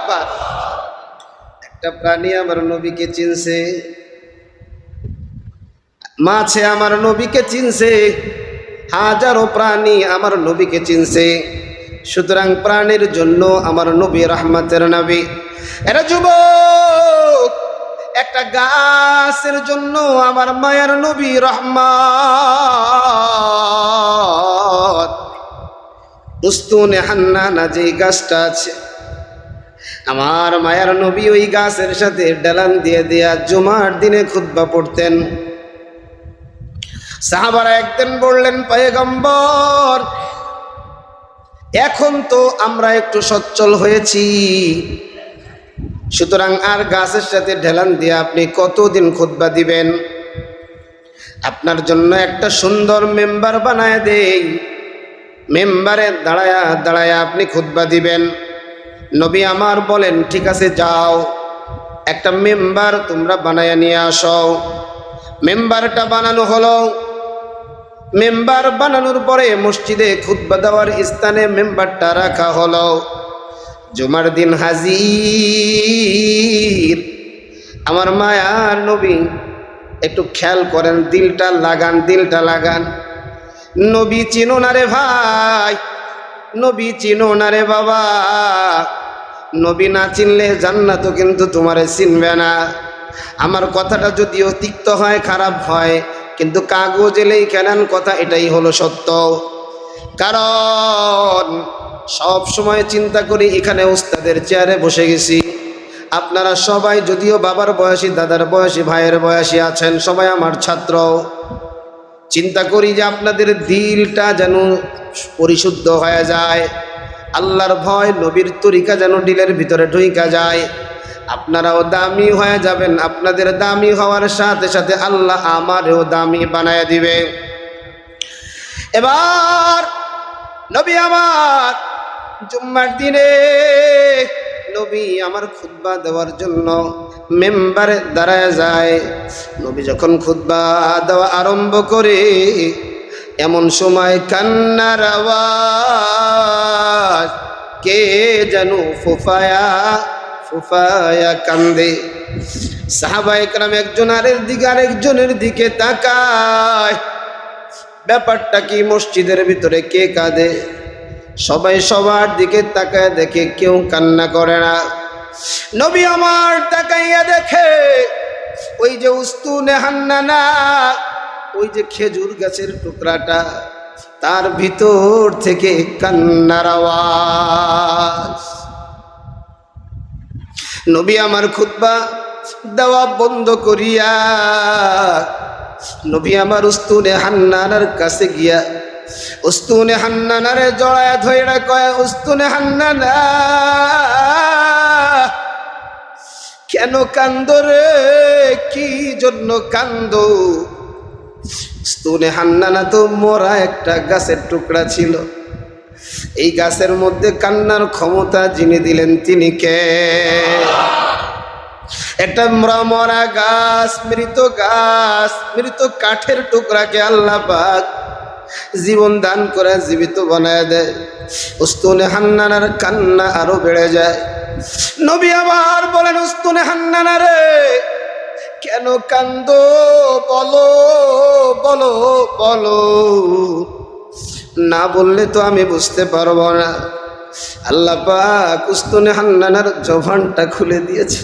আকবার একটা প্রাণী আমার নবীকে চিনছে। মাছে আমার নবীকে চিনছে। হাজারো প্রাণী আমার নবীকে চিনছে। সুতরাং প্রাণীর জন্য আমার নবী রহমতের নবী। এরা যুবক, একটা গাছের জন্য আমার মায়ের নবী রহমত। উস্তুনে হান্নানা, যে গাছটা আছে আমার মায়ের নবী ওই গাছের সাথে ডালান দিয়ে দেয়া জুমার দিনে খুতবা পড়তেন। সাহাবারা একদিন বললেন, পয়গম্বর, এখন তো আমরা একটু সচ্ছল হয়েছি। সুতরাং আর গাছের সাথে ঢেলান দিয়ে আপনি কতদিন খুতবা দিবেন? আপনার জন্য একটা সুন্দর মেম্বার বানায় দেই। মেম্বারে দাঁড়ায়া দাঁড়ায়া আপনি খুতবা দিবেন। নবী আমার বলেন, ঠিক আছে, যাও। একটা মেম্বার তোমরা বানায় নিয়ে আসো। মেম্বারটা বানানো হলো। মেম্বার বানানোর পরে মসজিদে খুতবা দেওয়ার স্থানে মেম্বারটা রাখা হলো। জুমার দিন হাজির। আমার মায়ার নবী, একটু খেয়াল করেন, দিলটা লাগান দিলটা লাগান। নবী চিনো না রে ভাই নবী চিনো না রে বাবা। নবী না চিনলে জান্নাত কিন্তু তোমারে চিনবে না। আমার কথাটা যদিও তিক্ত হয়, খারাপ হয়, কিন্তু কাগজে লেখেন কথা এটাই হলো সত্য। কারণ সব সময় চিন্তা করি এখানে উস্তাদের চেয়ারে বসে গেছি। আপনারা সবাই যদিও বাবার বয়সী, দাদার বয়সী, ভাইয়ের বয়সী আছেন, সবাই আমার ছাত্র। চিন্তা করি যে আপনাদের দিলটা যেন পরিশুদ্ধ হয়ে যায়। আল্লাহর ভয় নবীর তরিকা যেন ডিলের ভিতরে ঢুইকা যায়। আপনারাও দামি হয়ে যাবেন। আপনাদের দামি হওয়ার সাথে সাথে আল্লাহ আমারও দামি বানায় দিবে। এবার নবী আমার জুম্মার দিনে নবী আমার খুতবা দেওয়ার জন্য মেম্বারে দাঁড়ায় যায়। নবী যখন খুতবা দেওয়া আরম্ভ করে, এমন সময় কান্নার আওয়াজ, কে যেন ফুফায়া ফুফায়া কান্দে। সাহাবা একরাম একজন আরের দিকে, আরেকজনের দিকে তাকায়। ব্যাপারটা কি মসজিদের ভিতরে কে কাঁদে? সবাই সবার দিকে তাকায় দেখে কেউ কান্না করে না। নবী আমার তাকাইয়া দেখে, ওই যে উস্তুনে হান্নানা, ওই যে খেজুর গাছের টুকরাটা, তার ভিতর থেকে কান্নার আওয়াজ। নবী আমার খুতবা দেওয়া বন্ধ করিয়া, নবী আমার উস্তুনে হান্নানার কাছে গিয়া উস্তুনে হান্নানারে জড়ায় ধইরা কয়, উস্তুনে হান্নানা, কেন কান্দ রে? কি জন্য কান্দ? উস্তুনে হান্নানা তো মরা একটা গাছের টুকরা ছিল। এই গাছের মধ্যে কান্নার ক্ষমতা যিনি দিলেন, তিনি কে? একটা মরা মরা গাছ, মৃত গাছ, মৃত কাঠের টুকরাকে আল্লাহ জীবন দান করে জীবিত বানায় দেয়। উস্তুনে হান্নানার কান্না আরও বেড়ে যায়। নবী আবার বলেন, উস্তুনে হান্নানা রে, কেন কান্দ? বলো বলো বলো। না বললে তো আমি বুঝতে পারব না। আল্লাহ পাক উস্তুনে হান্নানার জবানটা খুলে দিয়েছে।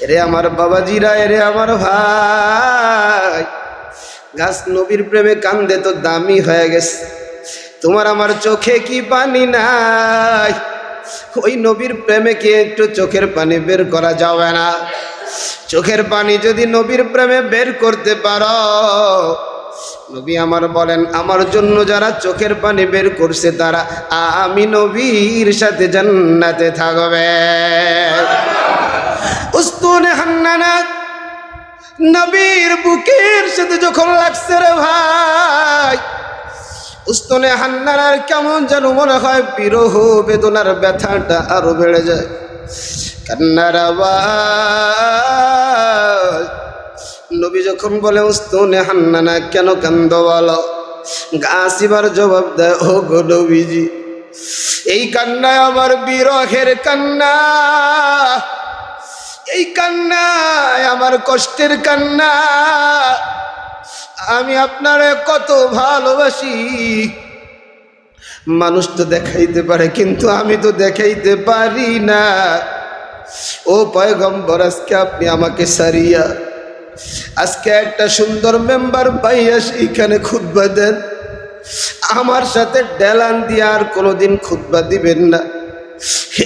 এরে আমার বাবাজিরা, এরে আমার ভাই গাছ নবীর প্রেমে কান্দে তো দামি হয়ে গেছে। তোমার আমার চোখে কি পানি নাই? ওই নবীর প্রেমে কি একটু চোখের পানি বের করা যাবে না? চোখের পানি যদি নবীর প্রেমে বের করতে পারো, নবী আমার বলেন, আমার জন্য যারা চোখের পানি বের করছে, তারা আমি নবীর সাথে জান্নাতে থাকবে উস্তুনে হান্নানা নবীর বুকের সাথে যখন লাগছে রে ভাই উস্তনে হান্নানার কেমন যেন মনে হয় বিরহ বেদনার ব্যথাটা আরও বেড়ে যায়। কান্নার আওয়াজ। নবী যখন বলে উস্তনে হান্নানা, কেন কান্দ বলো গাছিবার জবাব দেয় ও গো নবীজি, এই কান্নায় আমার বিরহের কান্না এই কান্নায়, আমার কষ্টের কান্না আমি আপনারে কত ভালোবাসি। মানুষ তো দেখাইতে পারে, কিন্তু আমি তো দেখাইতে পারি না। ও পয়গম্বর, আজকে আপনি আমাকে সারিয়া, আজকে একটা সুন্দর মেম্বার পাইয়া সেইখানে খুদ্া দেন। আমার সাথে ডেলান দিয়ে আর কোনোদিন খুদ্া দিবেন না।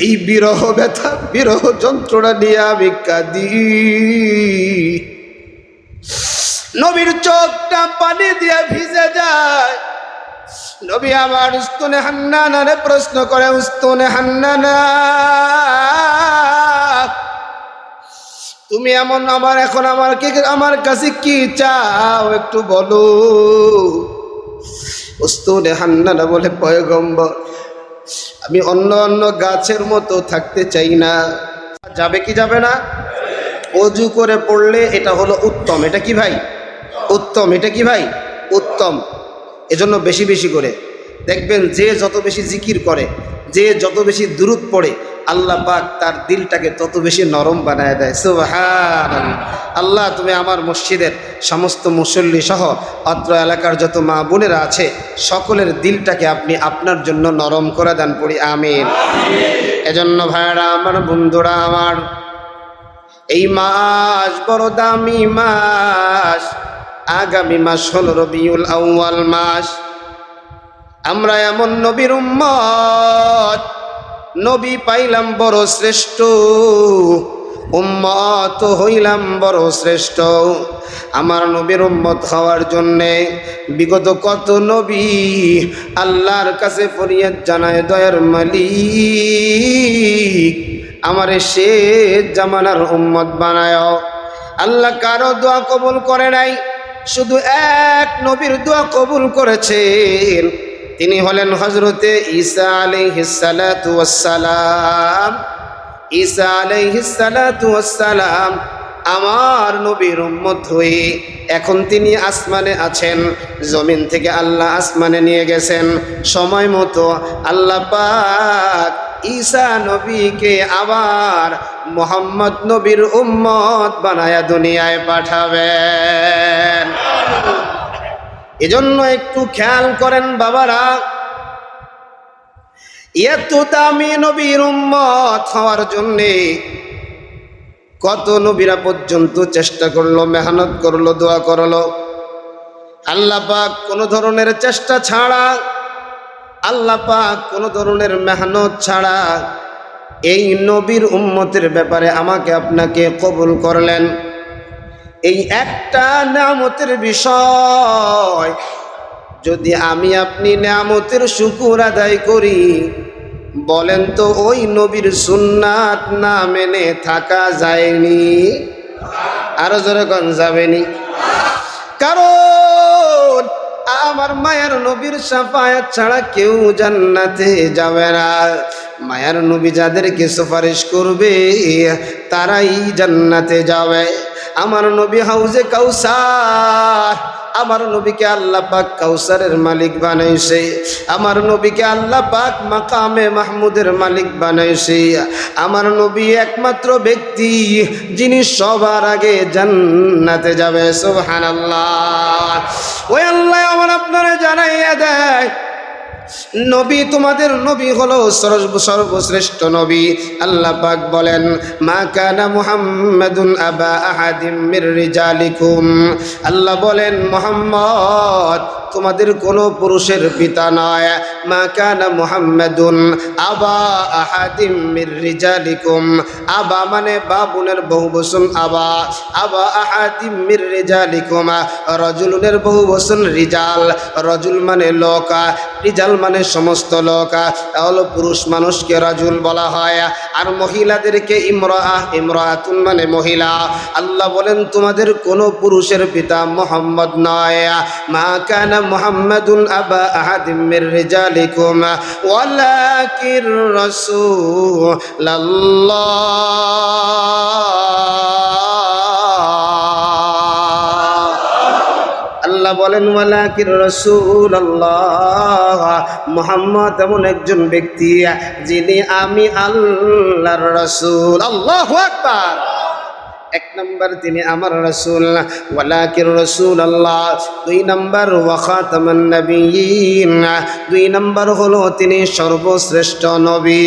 এই বিরহ ব্যথা, বিরহ যন্ত্রণা নিয়ে আমি কাঁদি। নবীর চোখটা পানি দিয়ে ভিজে যায়। নবী আমার উস্তুনে হান্নানারে প্রশ্ন করে, উস্তুনে হান্নানা, তুমি এমন আমার, এখন আমার কি, আমার কাছে কি চাও একটু বলো? উস্তুনে হান্নানা বলে, পয়গম্বর আমি অন্য অন্য গাছের মতো থাকতে চাই না। যাবে কি যাবে না? অজু করে পড়লে এটা হলো উত্তম। এটা কি ভাই? উত্তম। এটা কি ভাই? উত্তম। এজন্য বেশি বেশি করে। দেখবেন যে যত বেশি জিকির করে, যে যত বেশি দূরত পড়ে আল্লাহ পাক তার দিলটাকে তত বেশি নরম বানায় দেয়। সুবহান আল্লাহ, তুমি আমার মসজিদের সমস্ত মুসল্লি সহ অত্র এলাকার যত মা বোনেরা আছে, সকলের দিলটাকে আপনি আপনার জন্য নরম করে দেন পড়ি। আমিন। এজন্য ভাইরা আমার বন্ধুরা, আমার এই মাস বড় দামি মাস, আগামী মাস হল রবিউল আউয়াল মাস। আমরা এমন নবীর উম্মত নবী পাইলাম বড় শ্রেষ্ঠ, উম্মত হইলাম বড় শ্রেষ্ঠ। আমার নবীর উম্মত হওয়ার জন্যে বিগত কত নবী আল্লাহর কাছে ফরিয়াদ জানায়, দয়ার মালিক, আমারে সে জামানার উম্মত বানায়। আল্লাহ কারও দোয়া কবুল করে নাই, শুধু এক নবীর দোয়া কবুল করেছেন। তিনি হলেন হজরতে ঈসা আলাইহিসালাম ঈসা আলাইহিসালাম আমার নবীর উম্মত হয়ে এখন তিনি আসমানে আছেন, জমিন থেকে আল্লাহ আসমানে নিয়ে গেছেন। সময় মতো আল্লাহ পাক ঈসা নবীকে আবার মোহাম্মদ নবীর উম্মত বানায়া দুনিয়ায় পাঠাবেন। এজন্য একটু খেয়াল করেন বাবারা। এত দামি নবীর উম্মত হওয়ার জন্যে কত নবীরা পর্যন্ত চেষ্টা করল, মেহনত করল, দোয়া করল। আল্লাহ পাক কোনো ধরনের চেষ্টা ছাড়া, আল্লাহ পাক কোনো ধরনের মেহনত ছাড়া এই নবীর উম্মতের ব্যাপারে আমাকে আপনাকে কবুল করলেন। এই একটা নামতের বিষয়, যদি আমি আপনি নামতের শুকুর আদায় করি, বলেন তো ওই নবীর সুন্নাত না মেনে থাকা যায়নি? আরও জোরে যাবেনি। কারণ আমার মায়ের নবীর সাফায়াত ছাড়া কেউ জান্নাতে যাবে না। মায়ের নবী যাদেরকে সুপারিশ করবে, তারাই জান্নাতে যাবে। আমার নবী হাউজে কাউসার আমার নবীকে আল্লাহ পাক কাউসারের মালিক বানাইছে। আমার নবীকে আল্লাহ পাক মাকামে মাহমুদের মালিক বানাইছে। আমার নবী একমাত্র ব্যক্তি যিনি সবার আগে জান্নাতে যাবে। সুবহানাল্লাহ। ওই আল্লাহ আমার আপনারা জানাইয়া দেয় নবী তোমাদের নবী হলো সর্ব- সর্বশ্রেষ্ঠ নবী। আল্লাহ পাক বলেন, মা কানা মুহাম্মাদুন আবা আহাদিম মির রিজালিকুম। আল্লাহ বলেন, মোহাম্মদ তোমাদের কোনো পুরুষের পিতা নয়। মা কানা মুহাম্মাদুন আবা আহাদিম মির রিজালিকুম। আবা মানে বাবুনের বহু বসুন আবা। আবা আহাদিম মির রিজালিকুম। রজুলুনের বহু বসুন রিজাল। রজুল মানে লোক। রিজাল মানে সমস্ত লোক। তাহলে পুরুষ মানুষকে রাজুল বলা হয়। আর মহিলাদেরকে ইমরা ইমরাতুন মানে মহিলা। আল্লাহ বলেন, তোমাদের কোনো পুরুষের পিতা মোহাম্মদ নয়। মা কানা মুহাম্মাদুন আবা আহাদিম মির রিজালিকুম ওয়ালাকির রাসূলাল্লাহ আল্লাহ আল্লাহ বলেন ওয়ালাকির রসুল আল্লাহ মোহাম্মদ এমন একজন ব্যক্তি যিনি আমি আল্লাহর রসুল আল্লাহ এক নম্বর তিনি আমার রসুল, ওয়ালাকির রসুল আল্লাহ দুই নম্বর ওয়াখাতামান নবীন দুই নম্বর হলো তিনি সর্বশ্রেষ্ঠ নবী।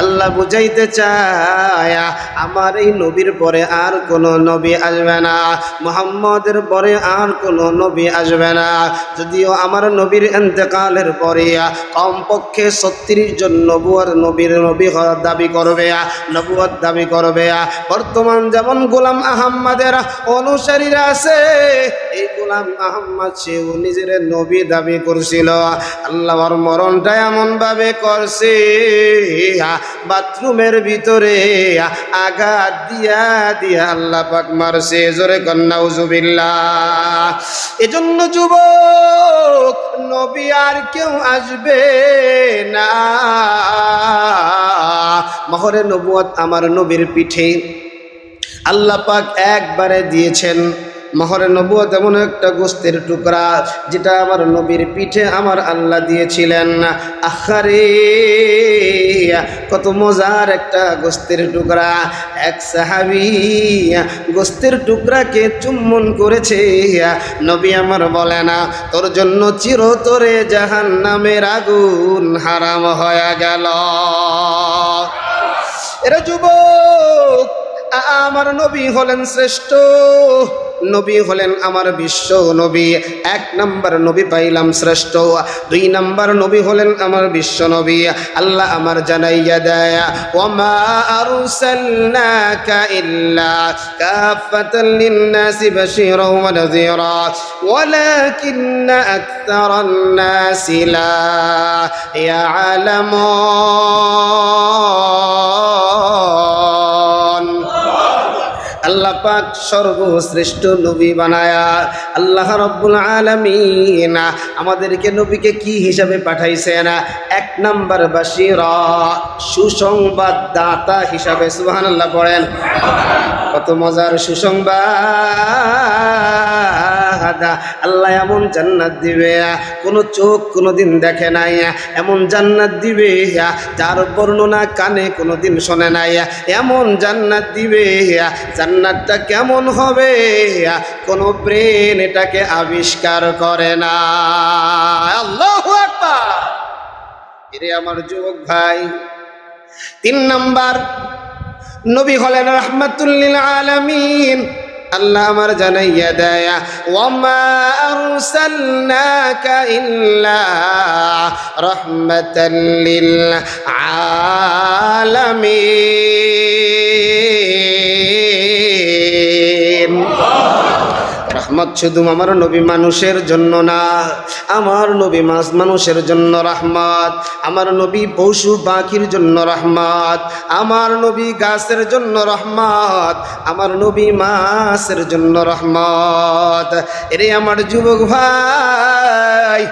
আল্লাহ বুঝাইতে চায়, আমার এই নবীর পরে আর কোনো নবী আসবে না। মোহাম্মদের পরে আর কোনো নবী আসবে না। যদিও আমার নবীর এন্তেকালের পরে কমপক্ষে ছত্রিশ জন নবুয়ার নবীর নবী দাবি করবে, নবুয়ার দাবি করবে। বর্তমান যেমন গোলাম আহম্মদের অনুসারীরা আছে। এই গোলাম আহম্মদ সেও নিজের নবী দাবি করছিল, আল্লাহর মরণটা এমন ভাবে করছে বাথরুমের ভিতরে আঘাত দিয়া দিয়া আল্লাহ পাক মারছে, জোরে কন্যা উজুবিল্লা এজন্য যুবক, নবী আর কেউ আসবে না। মহরে নবুয়ত আমার নবীর পিঠে আল্লাহ পাক একবারে দিয়েছেন। মহরে নবুয়ত এমন একটা গোস্তের টুকরা, যেটা আমার নবীর পিঠে আমার আল্লাহ দিয়েছিলেন। আখারে, কত মজার একটা গোস্তের টুকরা। এক সাহাবি গোস্তের টুকরাকে চুম্বন করেছে। নবী আমার বলে না, তোর জন্য চিরতরে জাহান নামের আগুন হারাম হয়ে গেল। এরা যুবক আমার নবী হলেন শ্রেষ্ঠ। নবী হলেন আমার বিশ্ব নবী। এক নম্বর নবী পাইলাম শ্রেষ্ঠ। দুই নম্বর নবী হলেন আমার বিশ্ব নবী। আল্লাহ আমার জানাইয়া দেয়, ওমা ইল্লা আল্লাহ পাক সর্বশ্রেষ্ঠ নবী বানায়া। আল্লাহ রব্বুল আলামিন আমাদেরকে নবীকে কি হিসাবে পাঠাইছেন? এক নাম্বার বাসিরা সুসংবাদ দাতা হিসাবে, সুবহানাল্লাহ পড়েন। কত মজার সুসংবাদ। আল্লাহ এমন জান্নাত দিবে। কোনো চোখ কোনোদিন দেখে নাই, এমন জান্নাত দিবে, যার বর্ণনা কানে কোনোদিন শোনে নাই। এমন জান্নাত দিবে, জান্নাতটা কেমন হবে? কোনো ব্রেন এটাকে আবিষ্কার করে না। আল্লাহ এরে আমার যুবক ভাই, তিন নাম্বার, নবী হলেন রহমাতুল্লিল আলামিন। আল্লাহ আমার জানাইয়া দেয় ওয়ামা আরসালনাকা ইল্লা রাহমাতাল লিল আলামিন রহমত শুধু আমার নবী মানুষের জন্য না, আমার নবী মাছ মানুষের জন্য রহমত, আমার নবী পশু পাখির জন্য রহমত, আমার নবী গাছের জন্য রহমত, আমার নবী মাছের জন্য রহমত। এরে আমার যুবক ভাই,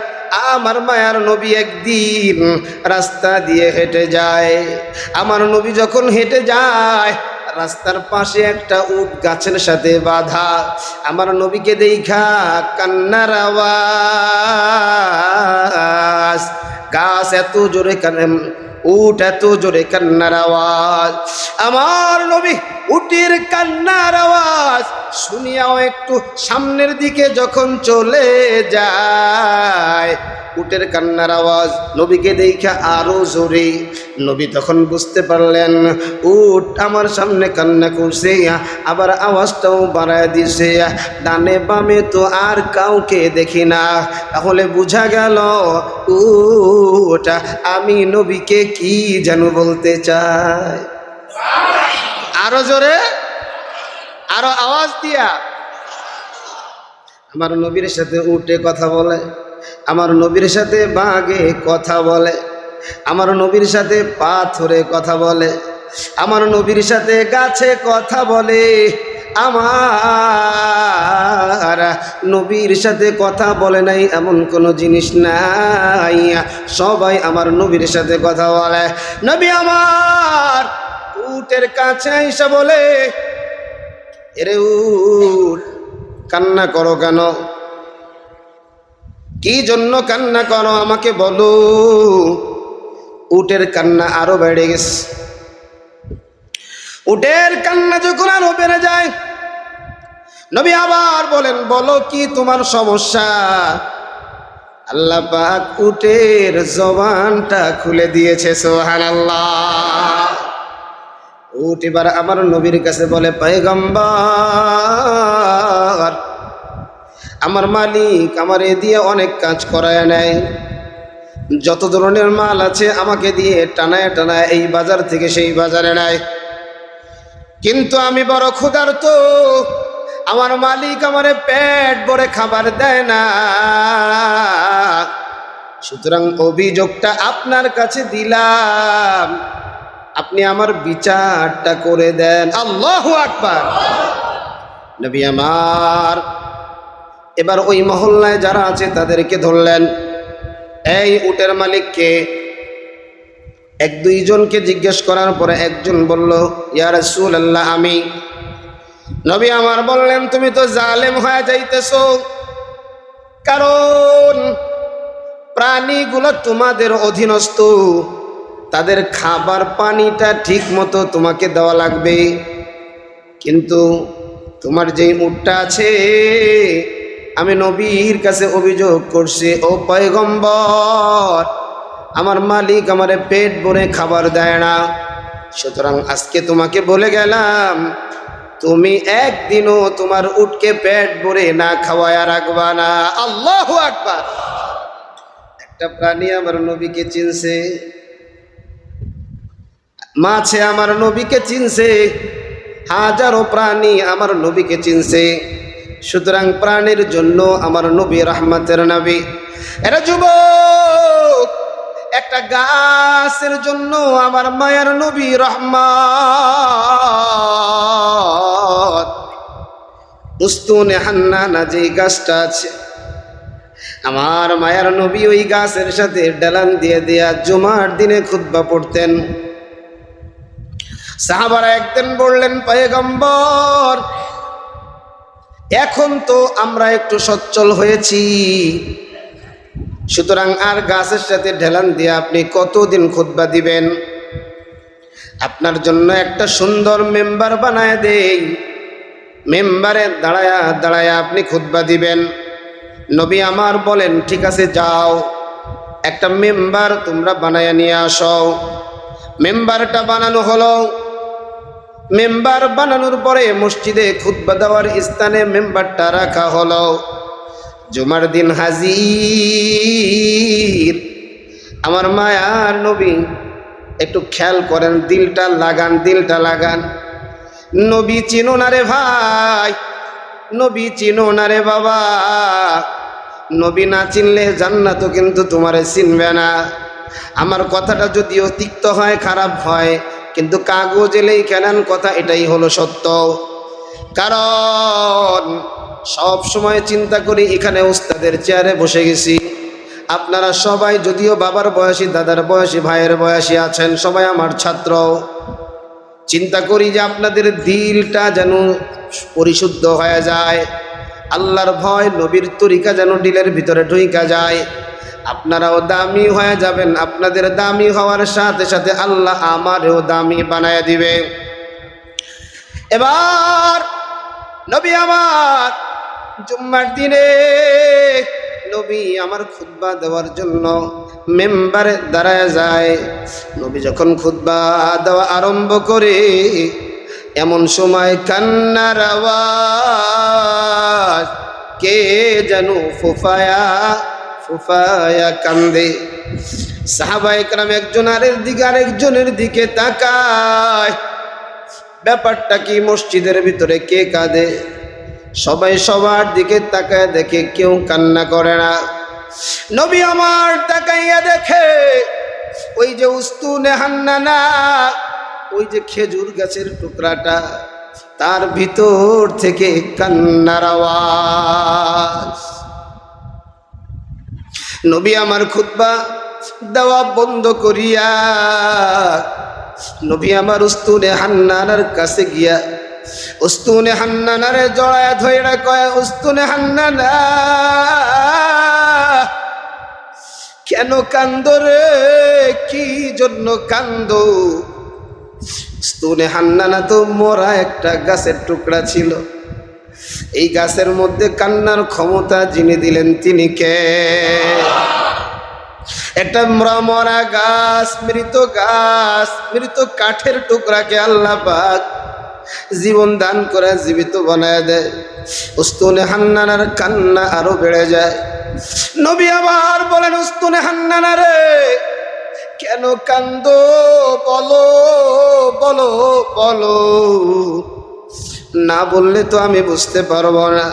আমার মায়ার নবী একদিন রাস্তা দিয়ে হেঁটে যায়, আমার নবী যখন হেঁটে যায় রাস্তার পাশে একটা উট গাছের সাথে বাধা। আমার নবীকে দেখা কান্নার আওয়াজ। গাছ এত জোরে কান উট এত জোরে কান্নার আওয়াজ। আমার নবী উটির কান্নার আওয়াজ। শুনিয়াও একটু সামনের দিকে যখন চলে যায়, উটের কান্নার আওয়াজ নবীকে দেখা আরও জোরে। নবী তখন বুঝতে পারলেন, উট আমার সামনে কান্না করছে, আবার আওয়াজটাও বাড়ায় দিছে। ডানে বামে তো আর কাউকে দেখি না। তাহলে বুঝা গেল, উট আমি নবীকে কি যেন বলতে চাই আরও জোরে? আরও আওয়াজ দিয়া। আমার নবীর সাথে উঠে কথা বলে, আমার নবীর সাথে বাঘে কথা বলে, আমার নবীর সাথে পাথরে কথা বলে, আমার নবীর সাথে গাছে কথা বলে। আমার নবীর সাথে কথা বলে নাই, এমন কোনো জিনিস নাই। সবাই আমার নবীর সাথে কথা বলে। নবী আমার উটের কাছে এসে বলে, এরে উট, কান্না করো কেন? কি জন্য কান্না করো আমাকে বলো? উটের কান্না আরও বেড়ে গেছে। উটের কান্না যখন আরও বেড়ে যায়, নবী আবার বলেন, বলো কি তোমার সমস্যা? আল্লাহ পাক উটের জবানটা খুলে দিয়েছে সোহান আল্লাহ উট এবার আমার নবীর কাছে বলে, পায়গম্বর, আমার মালিক আমার এ দিয়ে অনেক কাজ করায় নেয় যত ধরনের মাল আছে আমাকে দিয়ে টানায় টানায় এই বাজার থেকে সেই বাজারে নেয় কিন্তু আমি বড় ক্ষুধার্ত। আমার মালিক আমারে পেট ভরে খাবার দেয় না। সুতরাং অভিযোগটা আপনার কাছে দিলাম। আপনি আমার বিচারটা করে দেন। আল্লাহ আকবার। নবী আমার, এবার ওই মহল্লায় যারা আছে তাদেরকে ধরলেন। এই উটের মালিককে এক দুইজনকে জিজ্ঞেস করার পরে একজন বলল, ইয়া রাসূলুল্লাহ, আমি নবী আমার বললেন, তুমি তো জালেম হয়ে যাইতেছ। কারণ প্রাণীগুলো তোমাদের অধীনস্থ। তাদের খাবার পানিটা ঠিক মতো তোমাকে দেওয়া লাগবে। কিন্তু তোমার যেই উটটা আছে, আমি নবীর কাছে অভিযোগ করছি, ও পয়গম্বর আমার মালিক আমারে পেট ভরে খাবার দেয় না। সুতরাং আজকে তোমাকে বলে গেলাম, তুমি একদিনও তোমার উটকে পেট ভরে না খাওয়ায় রাখবা না। আল্লাহ আকবার। একটা প্রাণী আমার নবীকে চিনছে। মাছে আমার নবীকে চিনছে। হাজারো প্রাণী আমার নবীকে চিনছে। সুতরাং প্রাণীর জন্য আমার নবী রহমতের নবী। এরা যুবক! একটা গাছের জন্য আমার মায়ের নবী রহমত। উস্তুনে হান্নানা যে গাছটা আছে, আমার মায়ের নবী ওই গাছের সাথে ডালান দিয়ে দেয়া জুমার দিনে খুদ্া পড়তেন। সাহাবারা একদিন বললেন, পয়গম্বর, এখন তো আমরা একটু সচ্ছল হয়েছি। সুতরাং আর গাছের সাথে ঢেলান দিয়ে আপনি কতদিন খুতবা দিবেন? আপনার জন্য একটা সুন্দর মেম্বার বানায় দেই। মেম্বারে দাঁড়ায়া দাঁড়ায়া আপনি খুতবা দিবেন। নবী আমার বলেন, ঠিক আছে, যাও। একটা মেম্বার তোমরা বানায়া নিয়ে আসো। মেম্বারটা বানানো হলো। মেম্বার বানানোর পরে মসজিদে খুতবা দেওয়ার স্থানে মেম্বারটা রাখা হলো। জুমার দিন হাজির। আমার মায়ার নবী, একটু খেয়াল করেন, দিলটা লাগান দিলটা লাগান। নবী চিনো না রে ভাই, নবী চিনো না রে বাবা। নবী না চিনলে জান্নাত কিন্তু তোমারে চিনবে না। আমার কথাটা যদিও তিক্ত হয়, খারাপ হয়, কিন্তু কাগজে কেনান কথা, এটাই হলো সত্য। কারণ সব সময় চিন্তা করি, এখানে উস্তাদের চেয়ারে বসে গেছি। আপনারা সবাই, যদিও বাবার বয়সী, দাদার বয়সী, ভাইয়ের বয়সী আছেন, সবাই আমার ছাত্র। চিন্তা করি যে আপনাদের দিলটা যেন পরিশুদ্ধ হয়ে যায়, আল্লাহর ভয় নবীর তরিকা যেন ডিলের ভিতরে ঢুইকা যায়। আপনারাও দামি হয়ে যাবেন, আপনাদের দামি হওয়ার সাথে সাথে আল্লাহ আমারও দামি বানায় দিবে। এবার নবী আমার জুম্মার দিনে নবী আমার খুদ্া দেওয়ার জন্য মেম্বারে দাঁড়ায় যায়। নবী যখন খুদ্া দেওয়া আরম্ভ করে, এমন সময় কান্নার আওয়াজ, কে যেন ফুফায়া ফুফায়া কান্দে। সাহাবা একরাম একজন আরের দিকে, আরেকজনের দিকে তাকায়। ব্যাপারটা কি মসজিদের ভিতরে কে কাঁদে? সবাই সবার দিকে তাকায় দেখে কেউ কান্না করে না। নবী আমার তাকাইয়া দেখে, ওই যে উস্তুনে হান্নানা, ওই যে খেজুর গাছের টুকরাটা, তার ভিতর থেকে কান্নার আওয়াজ। নবী আমার খুতবা দেওয়া বন্ধ করিয়া, নবী আমার উস্তুনে হান্নানার কাছে গিয়া উস্তুনে হান্নানারে জড়ায় ধরে কয়, উস্তুনে হান্নানা, কেন কান্দ রে? কি জন্য কান্দ? স্তনে হান্নানা তো মরা একটা গাছের টুকরা ছিল। এই গাছের মধ্যে কান্নার ক্ষমতা যিনি দিলেন, তিনি কে? একটা মরা মরা গাছ, মৃত গাছ, মৃত কাঠের টুকরাকে আল্লাহ পাক জীবন দান করে জীবিত বানায় দেয়। উস্তুনে হান্নানার কান্না আরও বেড়ে যায়। নবী আবার বলেন, উস্তুনে হান্নানা রে, কেন কান্দ? বলো বলো বলো। না বললে তো আমি বুঝতে পারব না।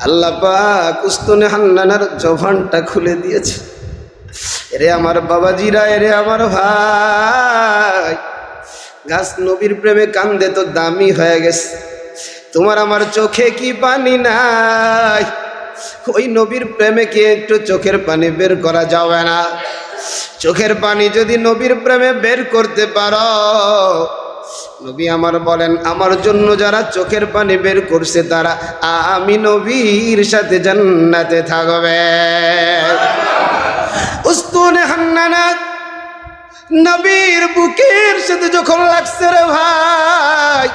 আল্লাহ পাক উস্তুনে হান্নানার জবানটা খুলে দিয়েছে। এরে আমার বাবাজিরা, এরে আমার ভাই গাছ নবীর প্রেমে কান্দে তো দামি হয়ে গেছে। তোমার আমার চোখে কি পানি নাই? ওই নবীর প্রেমে কি একটু চোখের পানি বের করা যাবে না? চোখের পানি যদি নবীর প্রেমে বের করতে পারো, নবী আমার বলেন, আমার জন্য যারা চোখের পানি বের করছে, তারা আমি নবীর সাথে জান্নাতে থাকবে উস্তুনে হান্নানা নবীর বুকের সাথে যখন লাগছে রে ভাই,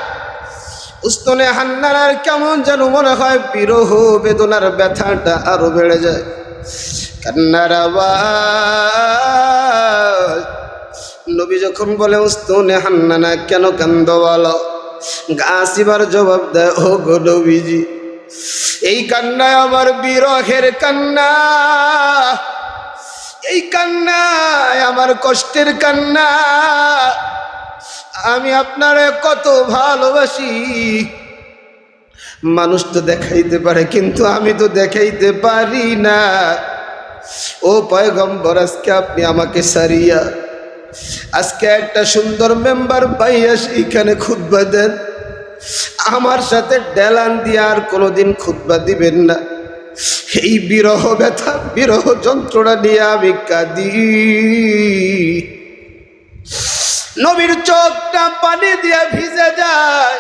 উস্তনে হান্নানার কেমন যেন মনে হয় বিরহ বেদনার ব্যথাটা আরও বেড়ে যায়। কান্নার নবী যখন বলে, উস্তনে হান্নানা, কেন কান্দ বলো? গাছ এবার জবাব দেয় ও গো নবীজি, এই কান্নায় আমার বিরহের কান্না এই কান্নায়, আমার কষ্টের কান্না। আমি আপনারে কত ভালোবাসি। মানুষ তো দেখাইতে পারে, কিন্তু আমি তো দেখাইতে পারি না। ও পয়গম্বর, আজকে আপনি আমাকে সারিয়া, আজকে একটা সুন্দর মেম্বার পাইয়া সেইখানে খুদ্া দেন। আমার সাথে ডেলান দিয়ে আর কোনোদিন খুদ্া দিবেন না। এই বিরহ ব্যথা, বিরহ যন্ত্রণা নিয়ে আমি কাঁদি। নবীর চোখটা পানি দিয়ে ভিজে যায়।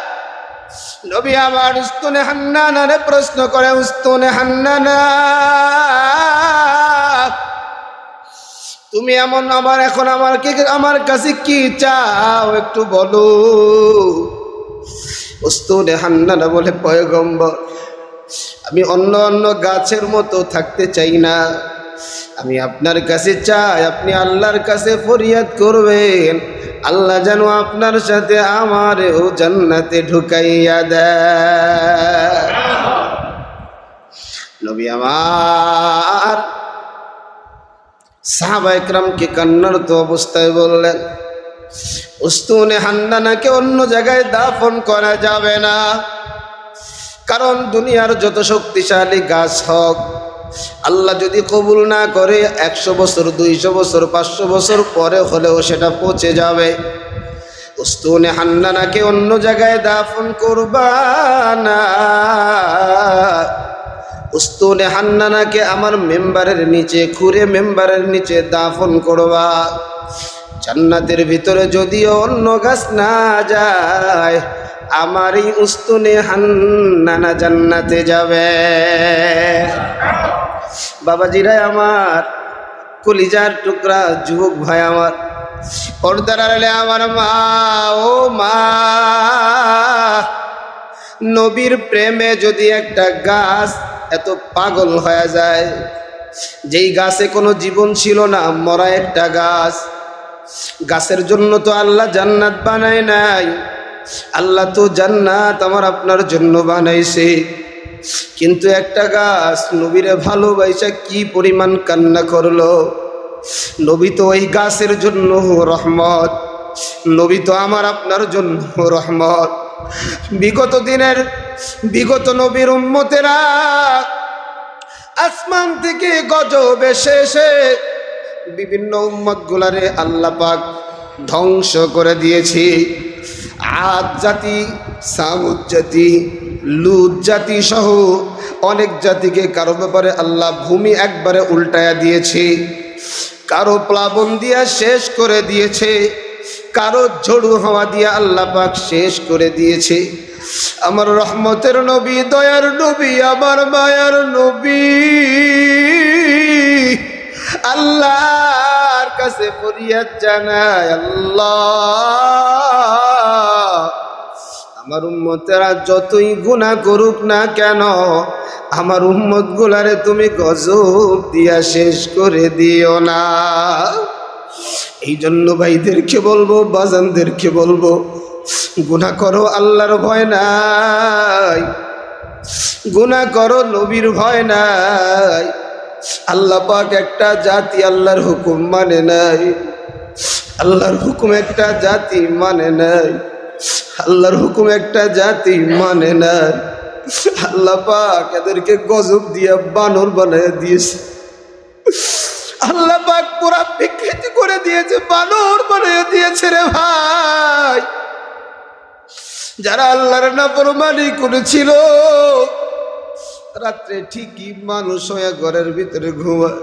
নবী আমার উস্তনে হান্নানারে প্রশ্ন করে, উস্তনে হান্নানা, তুমি এমন আমার, এখন আমার কি, আমার কাছে কি চাও একটু বলো? উস্তনে হান্নানা বলে, পয়গম্বর আমি অন্য অন্য গাছের মতো থাকতে চাই না। আমি আপনার কাছে চাই, আপনি আল্লাহর কাছে ফরিয়াদ করবেন। আল্লাহ যেন আপনার সাথে আমার ও জান্নাতে ঢুকাইয়া দেয়। আমার সাহাবা একরামকে তো অবস্থায় বললেন, উস্তুনে হান্নানাকে অন্য জায়গায় দাফন করা যাবে না। কারণ দুনিয়ার যত শক্তিশালী গাছ হোক, আল্লাহ যদি কবুল না করে, একশো বছর, দুইশো বছর, পাঁচশো বছর পরে হলেও সেটা পচে যাবে। উস্তুনে হান্নানাকে অন্য জায়গায় দাফন করবা না। উস্তুনে হান্নানাকে আমার মেম্বারের নিচে, খুঁড়ে মেম্বারের নিচে দাফন করবা। জান্নাতের ভিতরে যদিও অন্য গাছ না যায় আমার এই উস্তুনে হান্নানা জান্নাতে যাবে। বাবাজিরাই আমার, কলিজার টুকরা, যুবক ভাই আমার, পর্দার আড়ালে আমার মা, ও মা। নবীর প্রেমে যদি একটা গাছ এত পাগল হয়ে যায়, যেই গাছে কোনো জীবন ছিল না, মরা একটা গাছ। গাছের জন্য তো আল্লাহ জান্নাত বানায় নাই। আল্লাহ তো জান্নাত আমার আপনার জন্য বানাইছে। কিন্তু একটা গাছ নবীরে ভালোবাসা কি পরিমাণ কান্না করল? নবী তো ওই গাছের জন্য রহমত, নবী তো আমার আপনার জন্য রহমত। বিগত দিনের, বিগত নবীর উম্মতেরা আসমান থেকে গজব এসে এসে বিভিন্ন উম্মত গুলারে আল্লাহ পাক ধ্বংস করে দিয়েছি। আদ জাতি, সামুদ জাতি লুত জাতি সহ অনেক জাতিকে কারও ব্যাপারে আল্লাহ ভূমি একবারে উল্টায়া দিয়েছে, কারও প্লাবন দিয়া শেষ করে দিয়েছে, কারও ঝড়ু হওয়া দিয়া আল্লাহ পাক শেষ করে দিয়েছে। আমার রহমতের নবী, দয়ার নবী, আমার মায়ার নবী। আল্লাহর কাছে ফরিয়াদ জানায় আল্লাহ। আমার উম্মতেরা যতই গুনাহ করুক না কেন, আমার উম্মত গুলারে তুমি গজব দিয়া শেষ করে দিও না। এই জন্য ভাইদেরকে বলব, বাজানদেরকে বলব, গুনাহ করো আল্লাহর ভয় নাই, গুনাহ করো নবীর ভয় নাই। আল্লাহ পাক একটা জাতি আল্লাহর হুকুম মানে নাই, আল্লাহর হুকুম একটা জাতি মানে নাই। আল্লাহর হুকুম একটা জাতি মানে না। আল্লাহ পাক এদেরকে গজব দিয়া বানর বানায় দিয়েছে। আল্লাহ পাক পুরা বিকৃতি করে দিয়েছে, বানর বানিয়ে দিয়েছে রে ভাই। যারা আল্লাহর নাফরমানি করেছিল, রাত্রে ঠিকই মানুষ হয়ে ঘরের ভিতরে ঘুমায়।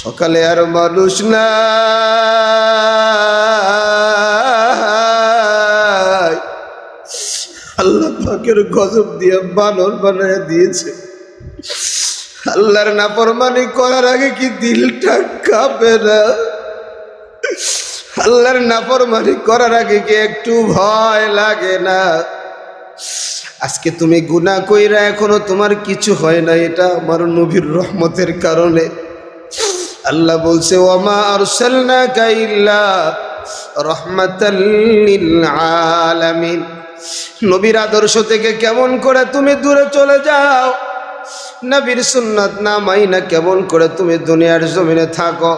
সকালে আর মানুষ নাই আল্লাহ পাকের গজব দিয়ে বানর বানায় দিয়েছে। আল্লাহর নাফরমানি করার আগে কি দিলটা কাঁপে না? আল্লাহর নাফরমানি করার আগে কি একটু ভয় লাগে না? আজকে তুমি গুনাহ কইরা এখনও তোমার কিছু হয় না, এটা আমার নবীর রহমতের কারণে। আল্লাহ বলছে ওমা আরসালনাকা ইল্লা রাহমাতাল লিল আলামিন। নবীর আদর্শ থেকে কেমন করে তুমি দূরে চলে যাও? নবীর সুন্নাত না মাইনা কেমন করে তুমি দুনিয়ার জমিনে থাকো?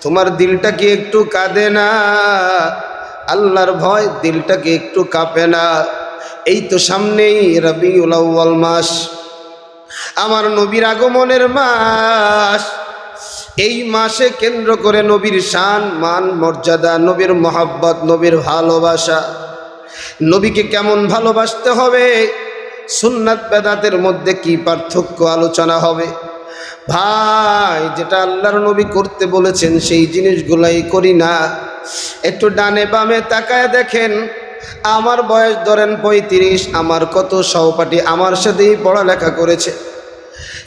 তোমার দিলটা কি একটু কাঁদে না? আল্লাহর ভয় দিলটা কি একটু কাঁপে না? এই তো সামনেই রবিউল আউ্বাল মাস। আমার নবীর আগমনের মাস। এই মাসে কেন্দ্র করে নবীর শান, মান, মর্যাদা, নবীর মহাব্বত, নবীর ভালোবাসা। নবীকে কেমন ভালোবাসতে হবে? সুন্নাত বেদাতের মধ্যে কি পার্থক্য আলোচনা হবে? ভাই, যেটা আল্লাহর নবী করতে বলেছেন, সেই জিনিসগুলাই করি না। একটু ডানে বামে তাকায় দেখেন, আমার বয়স ধরেন পঁয়ত্রিশ, আমার কত সহপাঠী আমার সাথেই পড়ালেখা করেছে।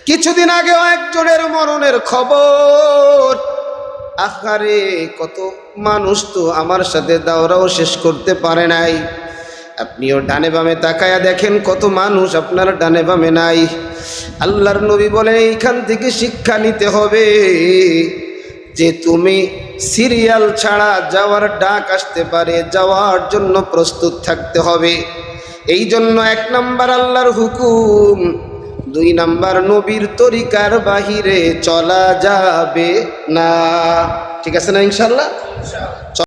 কিছুদিন আগেও একজনের মরণের খবর আখারে কত মানুষ তো আমার সাথে দাওরাও শেষ করতে পারে নাই। আপনিও ডানে বামে তাকায়া দেখেন কত মানুষ আপনার ডানে বামে নাই। আল্লাহর নবী বলেন, এইখান থেকে শিক্ষা নিতে হবে যে তুমি সিরিয়াল ছাড়া যাওয়ার ডাক আসতে পারে, যাওয়ার জন্য প্রস্তুত থাকতে হবে। এই জন্য এক নম্বর আল্লাহর হুকুম দুই নাম্বার নবীর তরিকার বাহিরে চলা যাবে না। ঠিক আছে না ইনশাল্লাহ?